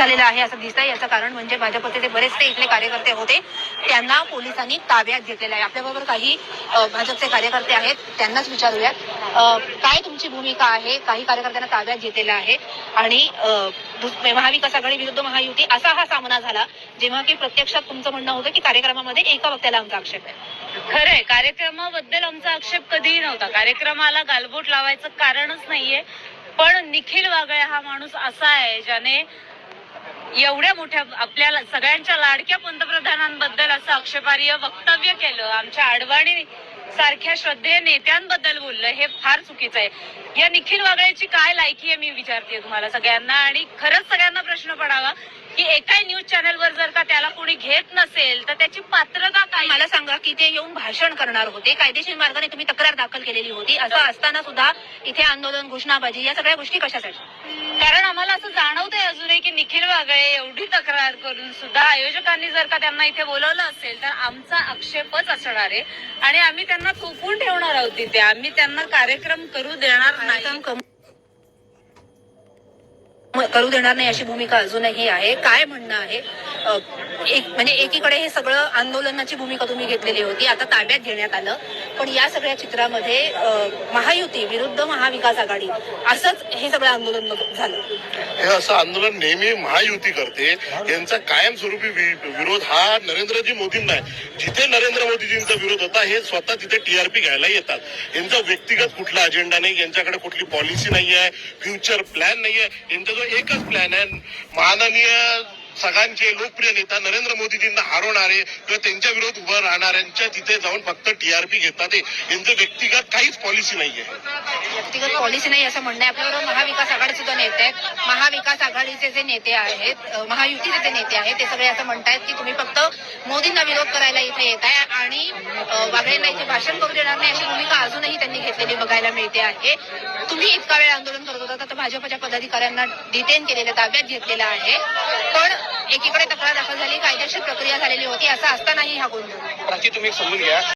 झालेलं आहे असं दिसतंय. याचं कारण म्हणजे भाजपचे जे बरेचसे इथले कार्यकर्ते होते त्यांना पोलिसांनी ताब्यात घेतलेलं आहे. आपल्याबरोबर काही भाजपचे कार्यकर्ते आहेत त्यांनाच विचारूयात. काय तुमची भूमिका आहे? काही कार्यकर्त्यांना ताब्यात घेतलेला आहे. आणि म्हणजे महाविकास आघाडी विरुद्ध महायुती असा हा सामना झाला जेव्हा की प्रत्यक्षात तुमचं म्हणणं होतं की कार्यक्रमामध्ये एका वक्त्याला आमचा आक्षेप आहे. खरंय. कार्यक्रमाबद्दल आमचा आक्षेप कधीही नव्हता. कार्यक्रमाला गालबोट लावायचं कारणच नाहीये. पण निखिल वागळे हा माणूस असा आहे ज्याने एवढ्या मोठ्या आपल्याला सगळ्यांच्या लाडक्या पंतप्रधानांबद्दल असं आक्षेपार्ह वक्तव्य केलं. आमच्या आडवाणी सारख्या श्रद्धेय नेत्यांबद्दल बोललं हे फार चुकीचं आहे. या निखिल वागळेची काय लायकी आहे मी विचारते तुम्हाला सगळ्यांना. आणि खरंच सगळ्यांना प्रश्न पडावा की एकाही न्यूज चॅनलवर जर का त्याला कोणी घेत नसेल तर त्याची पात्रता काय? मला सांगा की ते येऊन भाषण करणार होते. कायदेशीर मार्गाने तुम्ही तक्रार दाखल केलेली होती. असं असताना सुद्धा इथे आंदोलन घोषणाबाजी या सगळ्या गोष्टी कशासाठी? कारण निखिल वागळे एवढी तक्रार करून सुद्धा आयोजकांनी जर का त्यांना इथे बोलवलं असेल तर आमचा आक्षेपच असणार आहे. आणि आम्ही त्यांना कोकून ठेवणार आहोत तिथे. आम्ही त्यांना कार्यक्रम करू देणार नाही. करू देणार नाही अशी भूमिका अजूनही आहे. काय म्हणणं आहे? एक म्हणजे एकीकडे हे सगळं आंदोलनाची भूमिका तुम्ही घेतलेली होती आता ताब्यात घेण्यात आलं. पण या सगळ्या चित्रामध्ये महायुती विरुद्ध महाविकास आघाडी असंच हे सगळं आंदोलन झालं. हे असं आंदोलन नेहमी महायुती करते. यांचा कायमस्वरूपी विरोध हा नरेंद्रजी मोदींना आहे. जिथे नरेंद्र मोदीजींचा विरोध होता हे स्वतः तिथे टीआरपी घ्यायला येतात. यांचा व्यक्तिगत कुठला अजेंडा नाही यांच्याकडे कुठली पॉलिसी नाही आहे फ्युचर प्लॅन नाही आहे यांचा जो एकच प्लॅन आहे माननीय सगळ्यांचे लोकप्रिय नेता नरेंद्र मोदीजींना हरवणारे किंवा त्यांच्या विरोध उभं राहणाऱ्यांच्या तिथे जाऊन फक्त टीआरपी घेतात. यांचं व्यक्तिगत काहीच पॉलिसी नाहीये. व्यक्तिगत पॉलिसी नाही असं म्हणणं आहे. आपल्याबरोबर महाविकास आघाडी सुद्धा नेते आहेत. महाविकास आघाडीचे जे नेते आहेत महायुतीचे जे नेते आहेत ते सगळे असं म्हणतायत की तुम्ही फक्त मोदींना विरोध करायला इथे येत आहे आणि वागळेंना इथे भाषण करू देणार नाही अशी भूमिका अजूनही त्यांनी घेतलेली बघायला मिळते आहे. तुम्ही इतका वेळ आंदोलन करत होता तर भाजपच्या पदाधिकाऱ्यांना डिटेन केलेल्या ताब्यात घेतलेलं आहे. पण एकीकडे तक्रार दाखल झाली कायदेशीर प्रक्रिया झालेली होती असं असतानाही हा गोंधळ नक्की तुम्ही समजून घ्या.